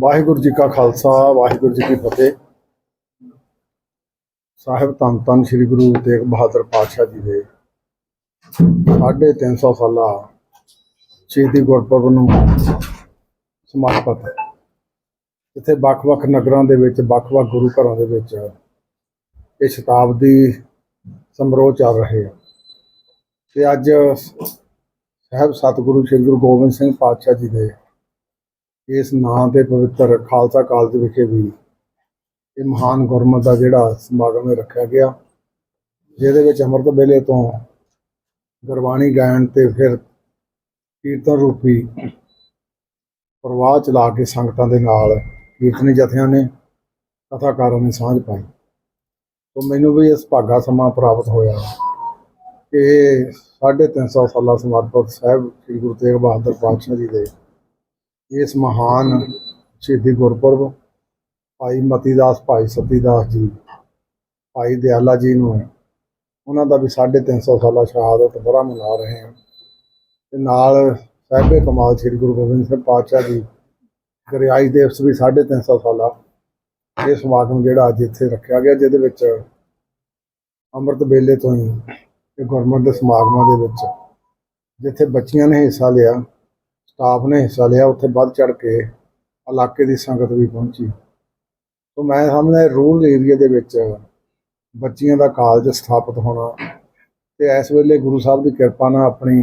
ਵਾਹਿਗੁਰੂ ਜੀ ਕਾ ਖਾਲਸਾ, ਵਾਹਿਗੁਰੂ ਜੀ ਕੀ ਫਤਿਹ। ਸਾਹਿਬ ਧੰਨ ਧੰਨ ਸ੍ਰੀ ਗੁਰੂ ਤੇਗ ਬਹਾਦਰ ਪਾਤਸ਼ਾਹ ਜੀ ਦੇ ਸਾਢੇ ਤਿੰਨ ਸੌ ਸਾਲਾ ਸ਼ਹੀਦੀ ਗੁਰਪੁਰਬ ਨੂੰ ਸਮਰਪਿਤ ਇੱਥੇ ਵੱਖ-ਵੱਖ ਨਗਰਾਂ ਦੇ ਵਿੱਚ ਵੱਖ-ਵੱਖ ਗੁਰੂ ਘਰਾਂ ਦੇ ਵਿੱਚ ਇਹ ਸ਼ਤਾਬਦੀ ਸਮਾਰੋਹ ਚੱਲ ਰਹੇ ਆ। ਤੇ ਅੱਜ ਸਾਹਿਬ ਸਤਿਗੁਰੂ ਸ੍ਰੀ ਗੁਰੂ ਗੋਬਿੰਦ ਸਿੰਘ ਪਾਤਸ਼ਾਹ ਜੀ ਦੇ ਇਸ ਨਾਂ ਦੇ ਪਵਿੱਤਰ ਖਾਲਸਾ ਕਾਲਜ ਵਿਖੇ ਵੀ ਇਹ ਮਹਾਨ ਗੁਰਮਤ ਦਾ ਜਿਹੜਾ ਸਮਾਗਮ ਰੱਖਿਆ ਗਿਆ। ਜਿਹਦੇ ਵਿੱਚ ਅੰਮ੍ਰਿਤ ਵੇਲੇ ਤੋਂ ਗੁਰਬਾਣੀ ਗਾਇਨ ਤੇ ਫਿਰ ਕੀਰਤਨ ਰੂਪੀ ਪ੍ਰਵਾਹ ਚਲਾ ਕੇ ਸੰਗਤਾਂ ਦੇ ਨਾਲ ਕੀਰਤਨੀ ਜਥਿਆਂ ਨੇ ਕਥਾਕਾਰਾਂ ਨੇ ਸਾਂਝ ਪਾਈ। ਤੋਂ ਮੈਨੂੰ ਵੀ ਇਸ ਭਾਗਾ ਸਮਾਂ ਪ੍ਰਾਪਤ ਹੋਇਆ ਕਿ 350 ਸਾਲਾ ਸਮਰਪਿਤ ਸਾਹਿਬ ਸ੍ਰੀ ਗੁਰੂ ਤੇਗ ਬਹਾਦਰ ਪਾਤਸ਼ਾਹ ਜੀ ਦੇ ਇਸ ਮਹਾਨ ਸ਼ਹੀਦੀ ਗੁਰਪੁਰਬ ਭਾਈ ਮਤੀਦਾਸ, ਭਾਈ ਸਤੀਦਾਸ ਜੀ, ਭਾਈ ਦਿਆਲਾ ਜੀ ਨੂੰ ਉਹਨਾਂ ਦਾ ਵੀ 350 ਸਾਲਾ ਸ਼ਹਾਦਤ ਬੜਾ ਮਨਾ ਰਹੇ ਹਾਂ। ਤੇ ਨਾਲ ਸਾਹਿਬੇ ਕਮਾਲ ਸ੍ਰੀ ਗੁਰੂ ਗੋਬਿੰਦ ਸਿੰਘ ਪਾਤਸ਼ਾਹ ਜੀ ਗਰਿਆਈ ਦਿਵਸ ਵੀ 350 ਸਾਲਾ। ਇਹ ਸਮਾਗਮ ਜਿਹੜਾ ਅੱਜ ਇੱਥੇ ਰੱਖਿਆ ਗਿਆ, ਜਿਹਦੇ ਵਿੱਚ ਅੰਮ੍ਰਿਤ ਵੇਲੇ ਤੋਂ ਹੀ ਇਹ ਗੁਰਮਤਿ ਦੇ ਸਮਾਗਮਾਂ ਦੇ ਵਿੱਚ ਜਿੱਥੇ ਬੱਚੀਆਂ ਨੇ ਹਿੱਸਾ ਲਿਆ ਸਟਾਫ ਨੇ ਹਿੱਸਾ ਲਿਆ, ਉੱਥੇ ਵੱਧ ਚੜ ਕੇ ਇਲਾਕੇ ਦੀ ਸੰਗਤ ਵੀ ਪਹੁੰਚੀ। ਸੋ ਮੈਂ ਸਮਝਦਾ ਰੂਰਲ ਏਰੀਆ ਦੇ ਵਿੱਚ ਬੱਚੀਆਂ ਦਾ ਕਾਲਜ ਸਥਾਪਿਤ ਹੋਣਾ ਤੇ ਇਸ ਵੇਲੇ ਗੁਰੂ ਸਾਹਿਬ ਦੀ ਕਿਰਪਾ ਨਾਲ ਆਪਣੀ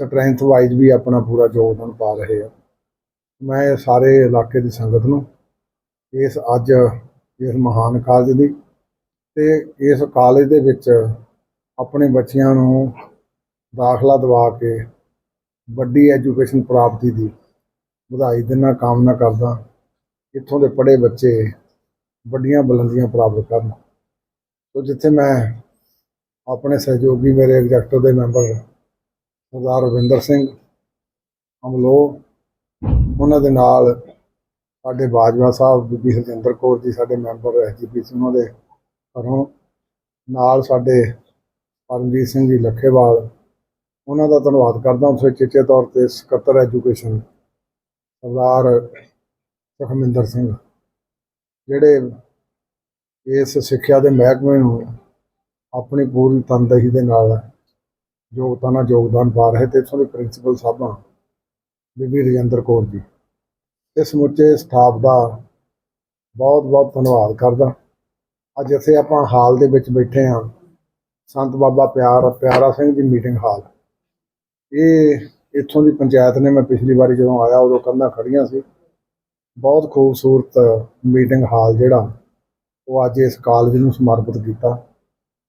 ਸਟਰੈਂਥ ਵਾਈਜ਼ ਵੀ ਆਪਣਾ ਪੂਰਾ ਯੋਗਦਾਨ ਪਾ ਰਹੇ ਆ। ਮੈਂ ਸਾਰੇ ਇਲਾਕੇ ਦੀ ਸੰਗਤ ਨੂੰ ਇਸ ਅੱਜ ਇਸ ਮਹਾਨ ਕਾਲਜ ਦੀ ਤੇ ਇਸ ਕਾਲਜ ਦੇ ਵਿੱਚ ਆਪਣੇ ਬੱਚਿਆਂ ਨੂੰ ਦਾਖਲਾ ਦਿਵਾ ਕੇ ਵੱਡੀ ਐਜੂਕੇਸ਼ਨ ਪ੍ਰਾਪਤੀ ਦੀ ਵਧਾਈ ਦੇਣਾ ਕਾਮਨਾ ਕਰਦਾ, ਇੱਥੋਂ ਦੇ ਪੜ੍ਹੇ ਬੱਚੇ ਵੱਡੀਆਂ ਬੁਲੰਦੀਆਂ ਪ੍ਰਾਪਤ ਕਰਨ। ਸੋ ਜਿੱਥੇ ਮੈਂ ਆਪਣੇ ਸਹਿਯੋਗੀ ਮੇਰੇ ਐਗਜ਼ੈਕਟਿਵ ਦੇ ਮੈਂਬਰ ਸਰਦਾਰ ਰਵਿੰਦਰ ਸਿੰਘ ਅਮਲੋ, ਉਹਨਾਂ ਦੇ ਨਾਲ ਸਾਡੇ ਬਾਜਵਾ ਸਾਹਿਬ ਬੀਬੀ ਹਰਜਿੰਦਰ ਕੌਰ ਜੀ ਸਾਡੇ ਮੈਂਬਰ ਐਸਜੀਪੀਸੀ ਉਹਨਾਂ ਦੇ ਘਰੋਂ, ਨਾਲ ਸਾਡੇ ਪਰਮਜੀਤ ਸਿੰਘ ਜੀ ਲੱਖੇਵਾਲ ਉਹਨਾਂ ਦਾ ਧੰਨਵਾਦ ਕਰਦਾ ਉਸ ਚੇਚੇ ਤੌਰ ਤੇ ਸਕੱਤਰ ਐਜੂਕੇਸ਼ਨ ਸਰਦਾਰ ਸੁਖਮਿੰਦਰ ਸਿੰਘ, ਜਿਹੜੇ ਇਸ ਸਿੱਖਿਆ ਦੇ ਮਹਿਕਮੇ ਨੂੰ ਆਪਣੀ ਪੂਰੀ ਤਨਦੇਹੀ ਦੇ ਨਾਲ ਯੋਗਤਾ ਨਾਲ ਯੋਗਦਾਨ ਪਾ ਰਹੇ ਤੇ ਇੱਥੋਂ ਦੇ ਪ੍ਰਿੰਸੀਪਲ ਸਾਹਿਬਾਂ ਬੀਬੀ ਰਜਿੰਦਰ ਕੌਰ ਜੀ। ਇਸ ਸਮੁੱਚੇ ਸਟਾਫ ਦਾ ਬਹੁਤ ਬਹੁਤ ਧੰਨਵਾਦ ਕਰਦਾ ਅੱਜ ਇੱਥੇ ਆਪਾਂ ਹਾਲ ਦੇ ਵਿੱਚ ਬੈਠੇ ਹਾਂ। ਸੰਤ ਬਾਬਾ ਪਿਆਰ ਪਿਆਰਾ ਸਿੰਘ ਦੀ ਮੀਟਿੰਗ ਹਾਲ। ਇਹ ਇੱਥੋਂ ਦੀ ਪੰਚਾਇਤ ਨੇ, ਮੈਂ ਪਿਛਲੀ ਵਾਰੀ ਜਦੋਂ ਆਇਆ ਉਦੋਂ ਕੰਧਾਂ ਖੜੀਆਂ ਸੀ। ਬਹੁਤ ਖੂਬਸੂਰਤ ਮੀਟਿੰਗ ਹਾਲ ਜਿਹੜਾ, ਉਹ ਅੱਜ ਇਸ ਕਾਲਜ ਨੂੰ ਸਮਰਪਿਤ ਕੀਤਾ।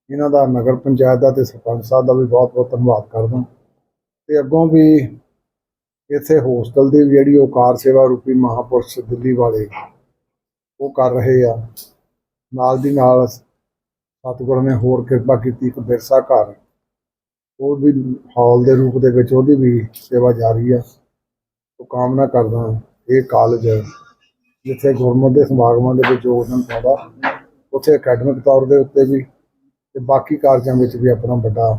ਇਹਨਾਂ ਦਾ ਨਗਰ ਪੰਚਾਇਤ ਦਾ ਤੇ ਸਰਪੰਚ ਸਾਹਿਬ ਦਾ ਵੀ ਬਹੁਤ ਬਹੁਤ ਧੰਨਵਾਦ ਕਰਦਾ। ਤੇ ਅੱਗੋਂ ਵੀ ਇੱਥੇ ਹੋਸਟਲ ਦੀ ਜਿਹੜੀ ਉਹ ਕਾਰ ਸੇਵਾ ਰੂਪੀ ਮਹਾਪੁਰਸ਼ ਦਿੱਲੀ ਵਾਲੇ, ਉਹ ਕਰ ਰਹੇ ਆ। ਨਾਲ ਦੀ ਨਾਲ ਸਤਿਗੁਰ ਨੇ ਹੋਰ ਕਿਰਪਾ ਕੀਤੀ ਇੱਕ ਬਿਰਸਾ ਘਰ ਉਹ ਵੀ ਹਾਲ ਦੇ ਰੂਪ ਦੇ ਵਿੱਚ ਉਹਦੀ ਵੀ ਸੇਵਾ ਜਾਰੀ ਆ। ਉਹ ਕਾਮਨਾ ਕਰਦਾ ਇਹ ਕਾਲਜ ਜਿੱਥੇ ਗੁਰਮਤਿ ਦੇ ਸਮਾਗਮਾਂ ਦੇ ਵਿੱਚ ਯੋਗਦਾਨ ਪਾਉਂਦਾ। ਉੱਥੇ ਅਕੈਡਮਿਕ ਤੌਰ ਦੇ ਉੱਤੇ ਵੀ ਤੇ ਬਾਕੀ ਕਾਰਜਾਂ ਵਿੱਚ ਵੀ ਆਪਣਾ ਵੱਡਾ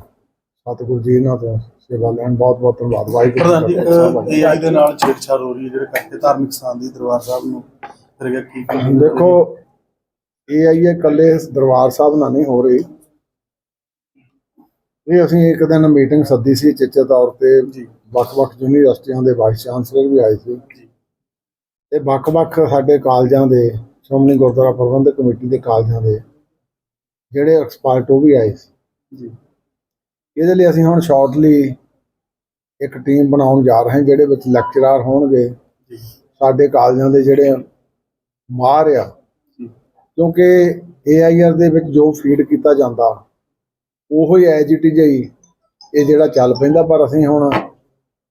ਸਤਿਗੁਰੂ ਜੀ ਇਹਨਾਂ ਤੋਂ ਸੇਵਾ ਲੈਣ। ਬਹੁਤ ਬਹੁਤ ਧੰਨਵਾਦ। ਵਾਹਿਗੁਰੂ ਜੀ ਏਆਈ ਦੇ ਨਾਲ ਛੇੜਛਾੜ ਹੋ ਰਹੀ ਹੈ ਜਿਹੜੇ ਕਰਕੇ ਧਾਰਮਿਕ ਸਥਾਨ ਦੀ ਦਰਬਾਰ ਸਾਹਿਬ ਨੂੰ। ਫਿਰ ਕੀ। ਦੇਖੋ ਇਹ ਆਈ ਹੈ ਇਕੱਲੇ ਦਰਬਾਰ ਸਾਹਿਬ ਨਾਲ ਨਹੀਂ ਹੋ ਰਹੀ। ਇਹ ਅਸੀਂ ਇੱਕ ਦਿਨ ਮੀਟਿੰਗ ਸੱਦੀ ਸੀ ਚੇਚੇ ਤੌਰ ਤੇ। ਵੱਖ-ਵੱਖ ਯੂਨੀਵਰਸਿਟੀਆਂ ਦੇ ਵਾਈਸ ਚਾਂਸਲਰ ਵੀ ਆਏ ਸੀ। ਤੇ ਵੱਖ-ਵੱਖ ਸਾਡੇ ਕਾਲਜਾਂ ਦੇ ਸ਼੍ਰੋਮਣੀ ਗੁਰਦੁਆਰਾ ਪ੍ਰਬੰਧਕ ਕਮੇਟੀ ਦੇ ਕਾਲਜਾਂ ਦੇ ਜਿਹੜੇ ਐਕਸਪਰਟ ਉਹ ਵੀ ਆਏ ਸੀ। ਜੀ। ਇਹਦੇ ਲਈ ਅਸੀਂ ਹੁਣ ਸ਼ਾਰਟਲੀ ਇੱਕ ਟੀਮ ਬਣਾਉਣ ਜਾ ਰਹੇ ਹਾਂ ਜਿਹੜੇ ਵਿੱਚ ਲੈਕਚਰਰ ਹੋਣਗੇ। ਜੀ। ਸਾਡੇ ਕਾਲਜਾਂ ਦੇ ਜਿਹੜੇ ਮਾਹਰ ਆ। ਕਿਉਂਕਿ ਏਆਈਆਰ ਦੇ ਵਿੱਚ ਜੋ ਫੀਡ ਕੀਤਾ ਜਾਂਦਾ ਉਹੋ ਹੀ ਐਜ ਇਟ ਇਜ਼ ਹੀ ਇਹ ਜਿਹੜਾ ਚੱਲ ਪੈਂਦਾ ਪਰ ਅਸੀਂ ਹੁਣ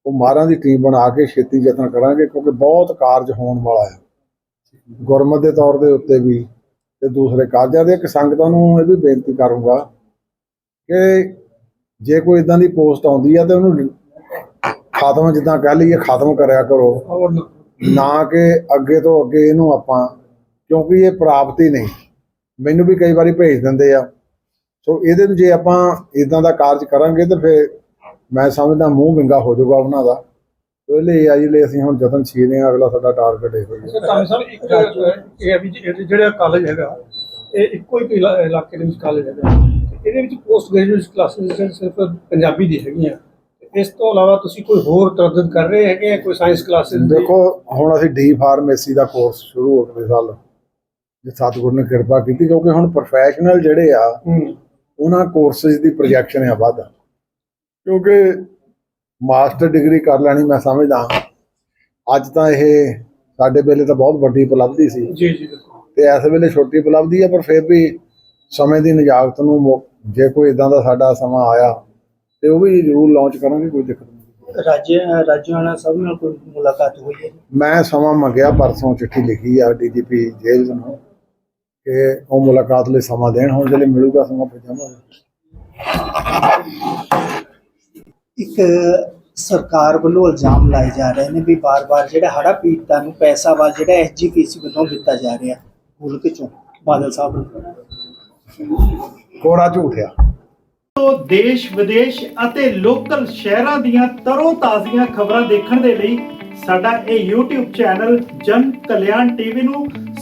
ਉਹ ਮਾਹਰਾਂ ਦੀ ਟੀਮ ਬਣਾ ਕੇ ਛੇਤੀ ਯਤਨ ਕਰਾਂਗੇ ਕਿਉਂਕਿ ਬਹੁਤ ਕਾਰਜ ਹੋਣ ਵਾਲਾ ਹੈ ਗੁਰਮਤ ਦੇ ਤੌਰ ਦੇ ਉੱਤੇ ਵੀ ਤੇ ਦੂਸਰੇ ਕਾਰਜਾਂ ਦੇ, ਇੱਕ ਸੰਗਤਾਂ ਨੂੰ ਇਹ ਵੀ ਬੇਨਤੀ ਕਰੂੰਗਾ ਕਿ ਜੇ ਕੋਈ ਇਦਾਂ ਦੀ ਪੋਸਟ ਆਉਂਦੀ ਆ ਤੇ ਉਹਨੂੰ ਖਾਤਮ ਜਿੱਦਾਂ ਕਹਿ ਲਈਏ ਖਾਤਮ ਕਰਿਆ ਕਰੋ। ਨਾ ਕਿ ਅੱਗੇ ਤੋਂ ਅੱਗੇ ਇਹਨੂੰ ਆਪਾਂ ਕਿਉਂਕਿ ਇਹ ਪ੍ਰਾਪਤੀ ਨਹੀਂ। ਮੈਨੂੰ ਵੀ ਕਈ ਵਾਰੀ ਭੇਜ ਦਿੰਦੇ ਆ। ਸੋ ਇਹਦੇ ਨੂੰ ਜੇ ਆਪਾਂ ਇਦਾਂ ਦਾ ਕਾਰਜ ਕਰਾਂਗੇ ਤੇ ਫਿਰ ਮੈਂ ਸਮਝਦਾ ਮੂੰਹ ਵਿੰਗਾ ਹੋ ਜਾਊਗਾ ਉਹਨਾਂ ਦਾ। ਪਹਿਲੇ ਆਈ ਲਈ ਅਸੀਂ ਹੁਣ ਜਤਨ ਛੀ ਰਹੇ ਹਾਂ ਅਗਲਾ ਸਾਡਾ ਟਾਰਗੇਟ ਇਹ ਹੋਈ ਹੈ। ਇੱਕ ਇਹ ਹੈ ਵੀ ਜਿਹੜੇ- ਕਾਲਜ ਹੈਗਾ ਇਹ ਇੱਕੋ ਇਲਾ- ਇਲਾਕੇ ਦੇ ਵਿੱਚ ਕਾਲਜ ਹੈਗਾ। ਇਹਦੇ ਵਿੱਚ ਪੋਸਟ ਗ੍ਰੈਜੂਏਟ ਕਲਾਸਿਸ ਸਿਰਫ ਪੰਜਾਬੀ ਦੀ ਹੈਗੀਆਂ। ਇਸ ਤੋਂ ਇਲਾਵਾ ਤੁਸੀਂ ਕੋਈ ਹੋਰ ਤਰੱਦਦ ਕਰ ਰਹੇ ਹੈਗੇ ਆ? ਕੋਈ ਸਾਇੰਸ ਕਲਾਸਿਸ ਦੇਖੋ ਹੁਣ ਅਸੀਂ ਡੀ ਫਾਰਮੇਸੀ ਦਾ ਕੋਰਸ ਸ਼ੁਰੂ ਹੋ ਅਗਲੇ ਸਾਲ। ਜੇ ਸਤਿਗੁਰ ਨੇ ਕਿਰਪਾ ਕੀਤੀ ਕਿਉਂਕਿ ਹੁਣ ਪ੍ਰੋਫੈਸ਼ਨਲ ਜਿਹੜੇ ਆ ਉਹਨਾਂ ਕੋਰਸਿਸ ਦੀ ਪ੍ਰੋਜੈਕਸ਼ਨ ਆ ਵੱਧ। ਕਿਉਂਕਿ ਮਾਸਟਰ ਡਿਗਰੀ ਕਰ ਲੈਣੀ ਮੈਂ ਸਮਝਦਾ ਅੱਜ ਤਾਂ ਇਹ ਸਾਡੇ ਵੇਲੇ ਤਾਂ ਬਹੁਤ ਵੱਡੀ ਉਪਲਬਧੀ ਸੀ। ਜੀ ਜੀ ਬਿਲਕੁਲ। ਤੇ ਇਸ ਵੇਲੇ ਛੋਟੀ ਉਪਲਬਧੀ ਹੈ ਪਰ ਫਿਰ ਵੀ ਸਮੇਂ ਦੀ ਨਿਜਾਕਤ ਨੂੰ ਜੇ ਕੋਈ ਇਦਾਂ ਦਾ ਸਾਡਾ ਸਮਾਂ ਆਇਆ ਤੇ ਉਹ ਵੀ ਜ਼ਰੂਰ ਲਾਂਚ ਕਰਾਂਗੇ ਕੋਈ ਦਿੱਕਤ ਨਹੀਂ। ਰਾਜ ਰਾਜਿਆਂ ਨਾਲ ਸਭ ਨਾਲ ਕੋਈ ਮੁਲਾਕਾਤ ਹੋਈ ਹੈ? ਮੈਂ ਸਮਾਂ ਮੰਗਿਆ ਪਰਸੋਂ ਚਿੱਠੀ ਲਿਖੀ ਆ ਡੀਜੀਪੀ ਜੇਲ੍ਹ ਨੂੰ। ਕਿ ਉਹ ਮੁਲਾਕਾਤ ਲਈ ਸਮਾਂ ਦੇਣ ਹੁਣ ਜਿਹੜੇ ਮਿਲੂਗਾ ਸਮਾਂ ਪਹੁੰਚਾਵਾਂਗੇ ਇੱਕ ਸਰਕਾਰ ਵੱਲੋਂ ਇਲਜ਼ਾਮ ਲਾਏ ਜਾ ਰਹੇ ਨੇ ਵੀ ਬਾਰ-ਬਾਰ ਜਿਹੜਾ ਹੜਾ ਪੀੜਤਾਂ ਨੂੰ ਪੈਸਾ ਵਾ ਜਿਹੜਾ ਐਸਜੀਪੀਸੀ ਵੱਲੋਂ ਦਿੱਤਾ ਜਾ ਰਿਹਾ ਮੁਲਕ ਚੋਂ ਬਾਦਲ ਸਾਹਿਬ ਨੂੰ। ਕੋਰਾ ਝੂਠਿਆ ਤੋਂ ਦੇਸ਼ ਵਿਦੇਸ਼ ਅਤੇ ਲੋਕਲ ਸ਼ਹਿਰਾਂ ਦੀਆਂ ਤਰੋ ਤਾਜ਼ੀਆਂ ਖਬਰਾਂ ਦੇਖਣ ਦੇ ਲਈ ਸਾਡਾ ਇਹ YouTube ਚੈਨਲ ਜਨ ਕਲਿਆਣ ਟੀਵੀ ਨੂੰ